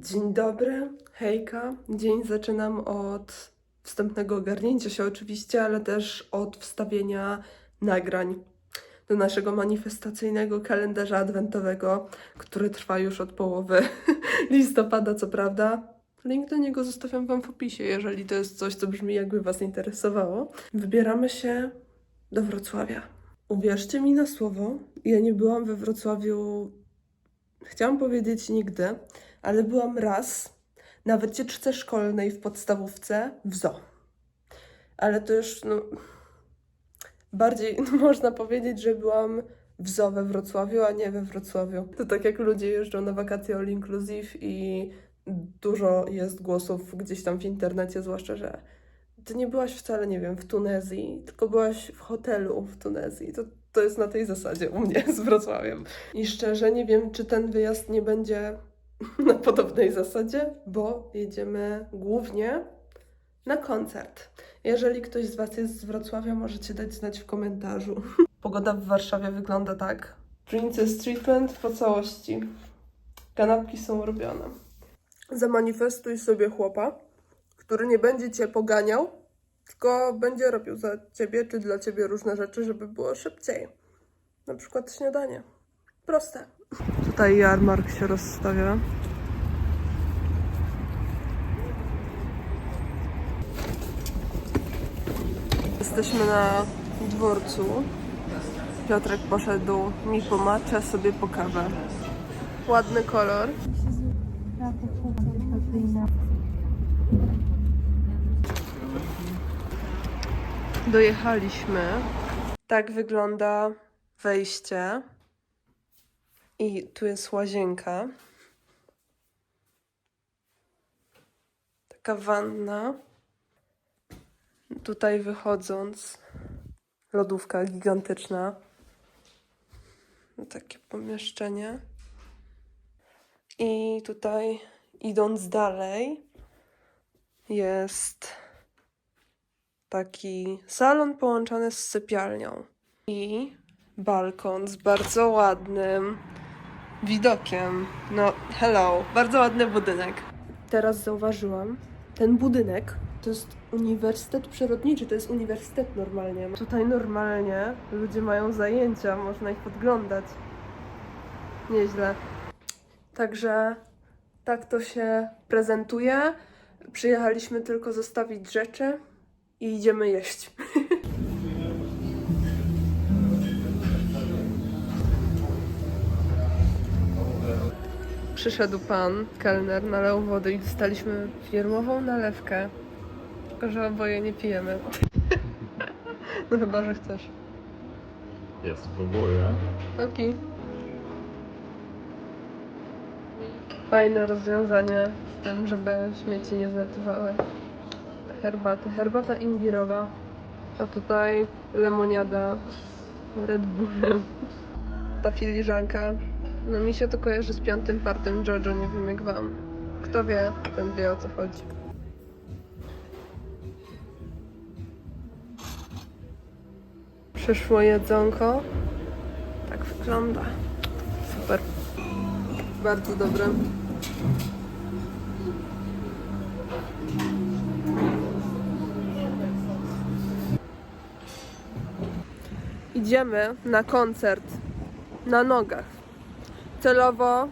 Dzień dobry, hejka. Dzień zaczynam od wstępnego ogarnięcia się oczywiście, ale też od wstawienia nagrań do naszego manifestacyjnego kalendarza adwentowego, który trwa już od połowy listopada, co prawda. Link do niego zostawiam Wam w opisie, jeżeli to jest coś, co brzmi jakby Was interesowało. Wybieramy się do Wrocławia. Uwierzcie mi na słowo, ja nie byłam we Wrocławiu, chciałam powiedzieć nigdy, ale byłam raz na wycieczce szkolnej w podstawówce w zoo. Ale to już, no, bardziej no, można powiedzieć, że byłam w zoo we Wrocławiu, a nie we Wrocławiu. To tak jak ludzie jeżdżą na wakacje all inclusive i dużo jest głosów gdzieś tam w internecie, zwłaszcza, że ty nie byłaś wcale, nie wiem, w Tunezji, tylko byłaś w hotelu w Tunezji. To, to jest na tej zasadzie u mnie z Wrocławiem. I szczerze nie wiem, czy ten wyjazd nie będzie na podobnej zasadzie, bo jedziemy głównie na koncert. Jeżeli ktoś z Was jest z Wrocławia, możecie dać znać w komentarzu. Pogoda w Warszawie wygląda tak. Princess Treatment po całości. Kanapki są robione. Zamanifestuj sobie chłopa, który nie będzie Cię poganiał, tylko będzie robił za Ciebie czy dla Ciebie różne rzeczy, żeby było szybciej. Na przykład śniadanie. Proste. Tutaj jarmark się rozstawia. Jesteśmy na dworcu. Piotrek poszedł mi po maczę, sobie po kawę. Ładny kolor. Dojechaliśmy. Tak wygląda wejście. I tu jest łazienka. Taka wanna. Tutaj wychodząc, lodówka gigantyczna. Takie pomieszczenie. I tutaj, idąc dalej, jest taki salon połączony z sypialnią. I balkon z bardzo ładnym widokiem. No, hello, bardzo ładny budynek. Teraz zauważyłam, ten budynek to jest uniwersytet przyrodniczy, to jest uniwersytet normalnie. Tutaj normalnie ludzie mają zajęcia, można ich podglądać. Nieźle. Także tak to się prezentuje. Przyjechaliśmy tylko zostawić rzeczy i idziemy jeść. Przyszedł pan, kelner, nalał wody i dostaliśmy firmową nalewkę. Tylko, że oboje nie pijemy. No chyba, że chcesz. Jest, próbuję. Okej. Fajne rozwiązanie z tym, żeby śmieci nie zlatywały. Herbaty. Herbata imbirowa. A tutaj lemoniada z Red Bullem. Ta filiżanka. No mi się to kojarzy z piątym partem Jojo, nie wiem jak wam. Kto wie, ten wie o co chodzi. Przyszło jedzonko. Tak wygląda. Super. Bardzo dobre. Idziemy na koncert na nogach. Celowo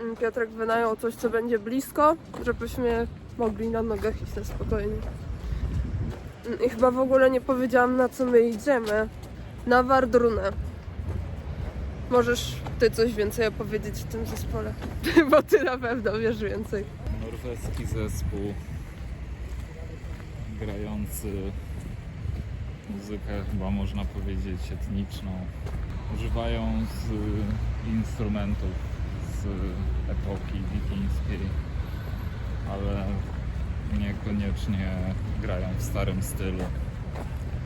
mm, Piotrek wynajął coś, co będzie blisko, żebyśmy mogli na nogach iść na spokojnie. Mm, I chyba w ogóle nie powiedziałam na co my idziemy. Na Wardrunę. Możesz ty coś więcej opowiedzieć w tym zespole, bo ty na pewno wiesz więcej. Norweski zespół grający muzykę chyba można powiedzieć etniczną. Używają z instrumentów z epoki wikińskiej, ale niekoniecznie grają w starym stylu,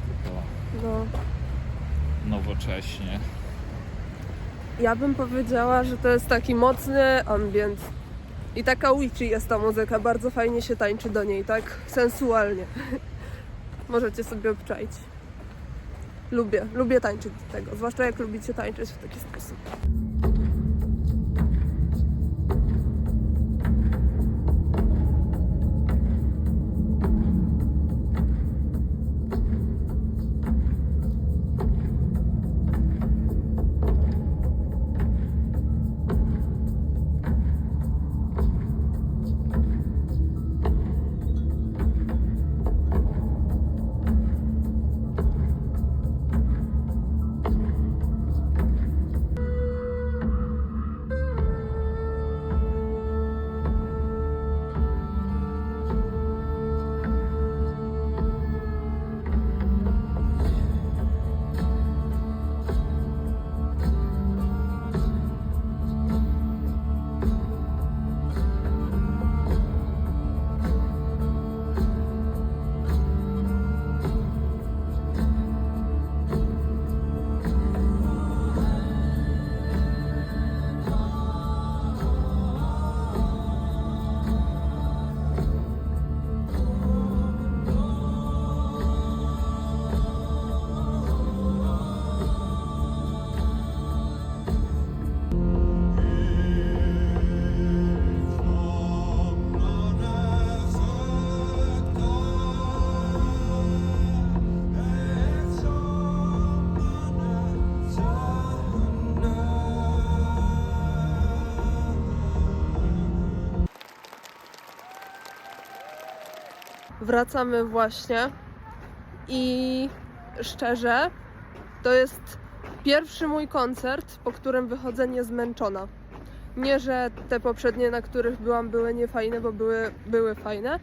tylko No, nowocześnie. ja bym powiedziała, że to jest taki mocny ambient. I taka witchy jest ta muzyka, bardzo fajnie się tańczy do niej, tak sensualnie. Możecie sobie obczaić. Lubię, lubię tańczyć do tego, zwłaszcza jak lubicie tańczyć w taki sposób. Wracamy właśnie i szczerze, to jest pierwszy mój koncert, po którym wychodzę niezmęczona. Nie, że te poprzednie, na których byłam, były niefajne, bo były, były fajne,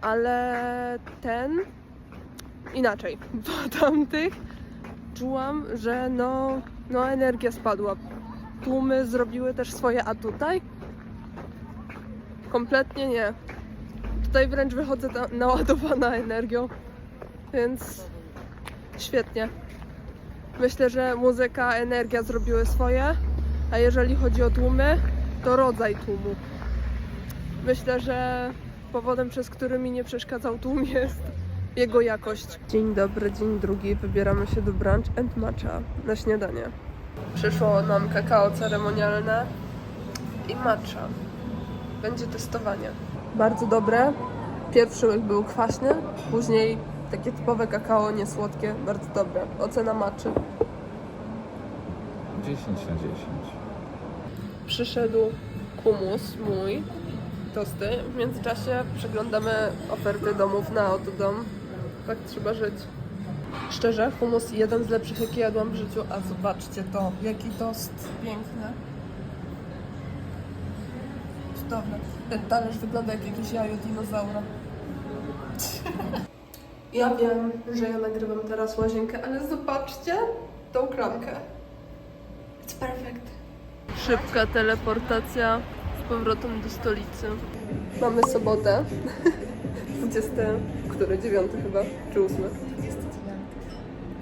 ale ten inaczej. Po tamtych czułam, że no, no energia spadła. Tłumy zrobiły też swoje, a tutaj kompletnie nie. Tutaj wręcz wychodzę na, naładowana energią, więc świetnie. Myślę, że muzyka, energia zrobiły swoje, a jeżeli chodzi o tłumy, to rodzaj tłumu. Myślę, że powodem, przez który mi nie przeszkadzał tłum jest jego jakość. Dzień dobry, dzień drugi. Wybieramy się do brunch and matcha na śniadanie. Przyszło nam kakao ceremonialne i matcha. Będzie testowanie. Bardzo dobre. Pierwszy łyk był kwaśny, później takie typowe kakao, niesłodkie, bardzo dobre. Ocena matchy. 10 na 10. Przyszedł humus mój, tosty. W międzyczasie przeglądamy oferty domów na autodom. Tak trzeba żyć. Szczerze, humus jeden z lepszych, jaki jadłam w życiu. A zobaczcie to, jaki tost piękny. Cudowny. Ten talerz wygląda jak jakieś jajo dinozaura. Ja wiem, że ja nagrywam teraz łazienkę, ale zobaczcie tą klamkę. It's perfect. Szybka teleportacja z powrotem do stolicy. Mamy sobotę. 20, który? 9 chyba, czy 8?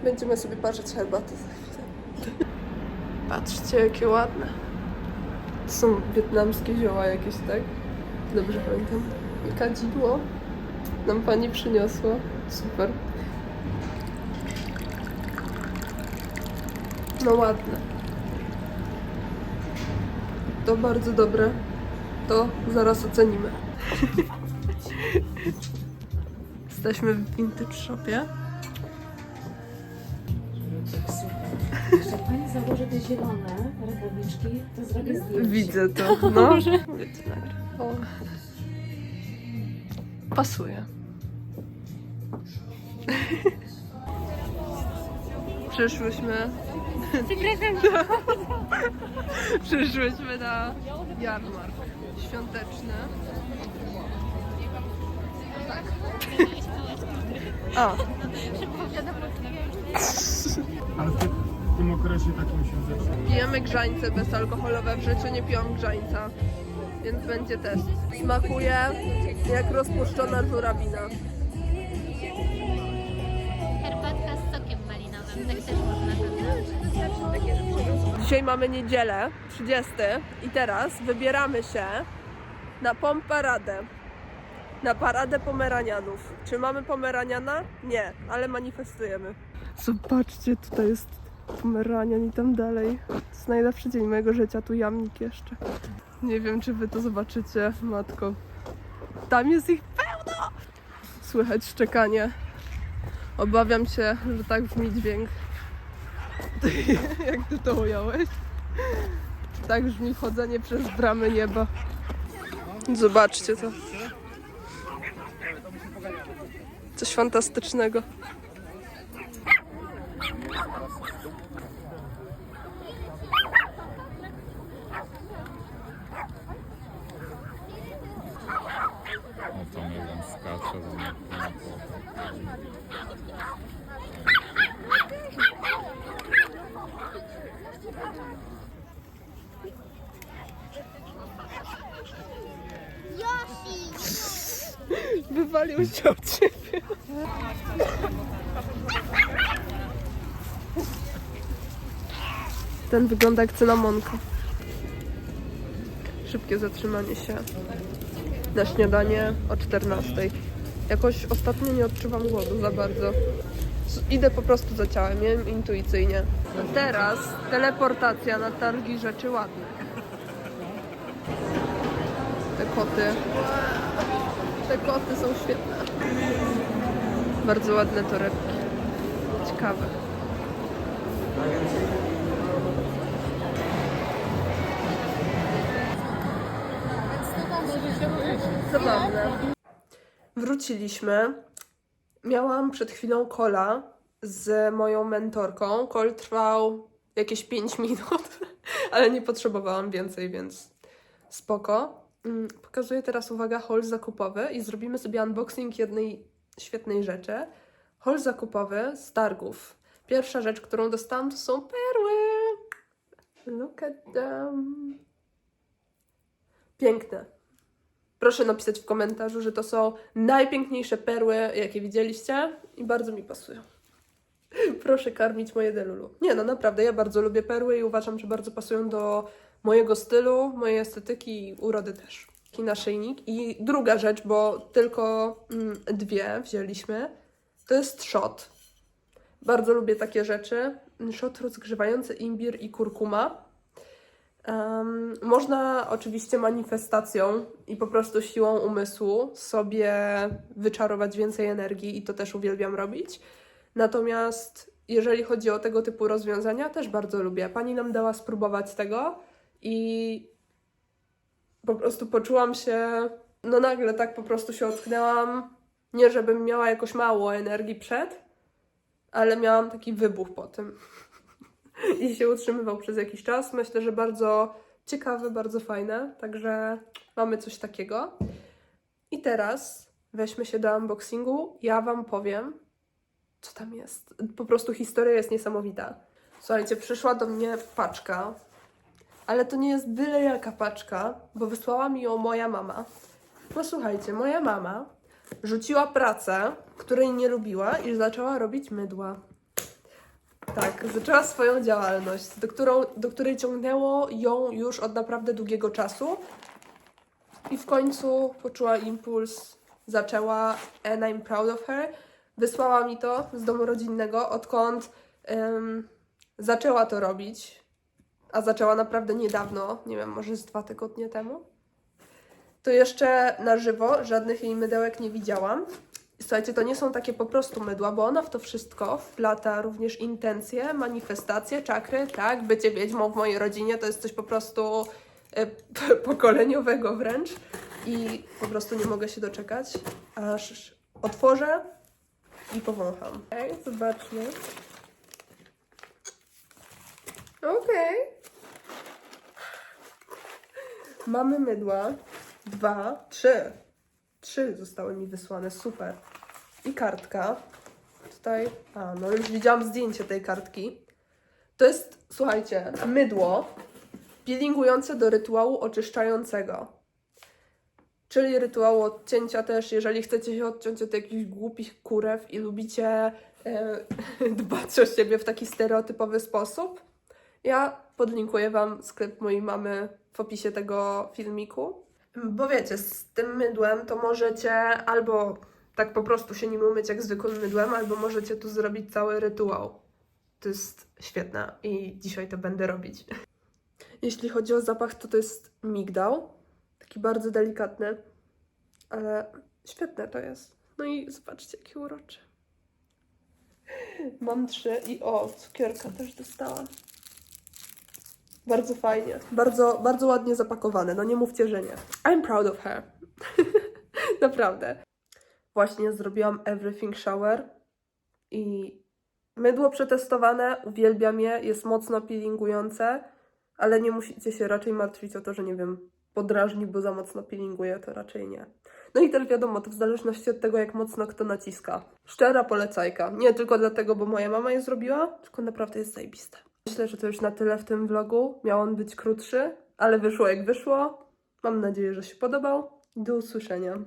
Będziemy sobie parzyć herbatę za chwilę. Patrzcie, jakie ładne. To są wietnamskie zioła jakieś, tak? Dobrze pamiętam. I kadzidło nam pani przyniosła. Super. No ładne. To bardzo dobre. To zaraz ocenimy. Jesteśmy w vintage shopie. Te zielone rękawiczki, to zrobię zdjęcie. Widzę to. No. Wiecie, nagle. O. Pasuje. Przyszłyśmy. Przyszłyśmy na jarmark świąteczny. Tak. A, Ale ty, tym okresie tak mi się zaczyna. Pijemy grzańce bezalkoholowe, w życiu nie piłam grzańca, więc będzie test. Smakuje jak rozpuszczona żurawina. Herbatka z sokiem malinowym, tak też można. Dzisiaj mamy niedzielę, 30 i teraz wybieramy się na Pomparadę. Na paradę pomeranianów. Czy mamy pomeraniana? Nie, ale manifestujemy. Zobaczcie, tutaj jest pomeranian i tam dalej. To jest najlepszy dzień mojego życia, tu jamnik jeszcze. Nie wiem, czy wy to zobaczycie, matko. Tam jest ich pełno! Słychać szczekanie. Obawiam się, że tak brzmi dźwięk. Jak ty to ująłeś? Tak brzmi chodzenie przez bramy nieba. Zobaczcie to. Coś fantastycznego. O, tam jeden skacze. na płotek. Wywalił się od ciebie. Ten wygląda jak cynamonka. Szybkie zatrzymanie się na śniadanie o 14. Jakoś ostatnio nie odczuwam głodu za bardzo. Idę po prostu za ciałem, wiem, intuicyjnie. A teraz teleportacja na targi rzeczy ładnych. Te koty. Te koty są świetne. Bardzo ładne torebki. Ciekawe. Zabawne. wróciliśmy. Miałam przed chwilą kola z moją mentorką. Kol trwał jakieś 5 minut, ale nie potrzebowałam więcej, więc spoko. Mm, Pokazuję teraz, uwaga, haul zakupowy i zrobimy sobie unboxing jednej świetnej rzeczy. Haul zakupowy z targów. Pierwsza rzecz, którą dostałam, to są perły. Look at them. Piękne. Proszę napisać w komentarzu, że to są najpiękniejsze perły, jakie widzieliście i bardzo mi pasują. Proszę karmić moje delulu. Nie, no naprawdę, ja bardzo lubię perły i uważam, że bardzo pasują do mojego stylu, mojej estetyki i urody też. Taki naszyjnik. I druga rzecz, bo tylko mm, dwie wzięliśmy, to jest shot. Bardzo lubię takie rzeczy. Shot rozgrzewający imbir i kurkuma. Em, można oczywiście manifestacją i po prostu siłą umysłu sobie wyczarować więcej energii i to też uwielbiam robić. Natomiast jeżeli chodzi o tego typu rozwiązania, też bardzo lubię. Pani nam dała spróbować tego i po prostu poczułam się, no nagle tak po prostu się ocknęłam. Nie, żebym miała jakoś mało energii przed, ale miałam taki wybuch po tym. I się utrzymywał przez jakiś czas. Myślę, że bardzo ciekawe, bardzo fajne. Także mamy coś takiego. I teraz weźmy się do unboxingu. Ja Wam powiem, co tam jest. Po prostu historia jest niesamowita. Słuchajcie, przyszła do mnie paczka, ale to nie jest byle jaka paczka, bo wysłała mi ją moja mama. No słuchajcie, moja mama rzuciła pracę, której nie lubiła i zaczęła robić mydła. Tak, zaczęła swoją działalność, do, którą, do której ciągnęło ją już od naprawdę długiego czasu. I w końcu poczuła impuls, zaczęła, and I'm proud of her. Wysłała mi to z domu rodzinnego, odkąd em, zaczęła to robić, a zaczęła naprawdę niedawno, nie wiem, może z dwa tygodnie temu. To jeszcze na żywo żadnych jej mydełek nie widziałam. Słuchajcie, to nie są takie po prostu mydła, bo ona w to wszystko wplata również intencje, manifestacje, czakry, tak? Bycie wiedźmą w mojej rodzinie to jest coś po prostu e, pokoleniowego wręcz. I po prostu nie mogę się doczekać, aż otworzę i powącham. Okej, zobaczmy. Okej. Mamy mydła. Dwa, trzy. Trzy zostały mi wysłane, super. I kartka. Tutaj, a no już widziałam zdjęcie tej kartki. To jest, słuchajcie, mydło peelingujące do rytuału oczyszczającego. Czyli rytuału odcięcia też, jeżeli chcecie się odciąć od jakichś głupich kurew i lubicie e, dbać o siebie w taki stereotypowy sposób. Ja podlinkuję Wam sklep mojej mamy w opisie tego filmiku. Bo wiecie, z tym mydłem to możecie albo tak po prostu się nim umyć jak zwykłym mydłem, albo możecie tu zrobić cały rytuał. To jest świetne i dzisiaj to będę robić. Jeśli chodzi o zapach, to to jest migdał. Taki bardzo delikatny, ale świetne to jest. No i zobaczcie, jaki uroczy. Mam trzy i o, cukierka też dostałam. Bardzo fajnie. Bardzo, bardzo ładnie zapakowane. No nie mówcie, że nie. I'm proud of her. Naprawdę. Właśnie zrobiłam Everything Shower i mydło przetestowane, uwielbiam je, jest mocno peelingujące, ale nie musicie się raczej martwić o to, że nie wiem, podrażni, bo za mocno peelinguje, to raczej nie. No i też wiadomo, to w zależności od tego, jak mocno kto naciska. Szczera polecajka. Nie tylko dlatego, bo moja mama je zrobiła, tylko naprawdę jest zajebiste. Myślę, że to już na tyle w tym vlogu. Miał on być krótszy, ale wyszło jak wyszło. Mam nadzieję, że się podobał. Do usłyszenia.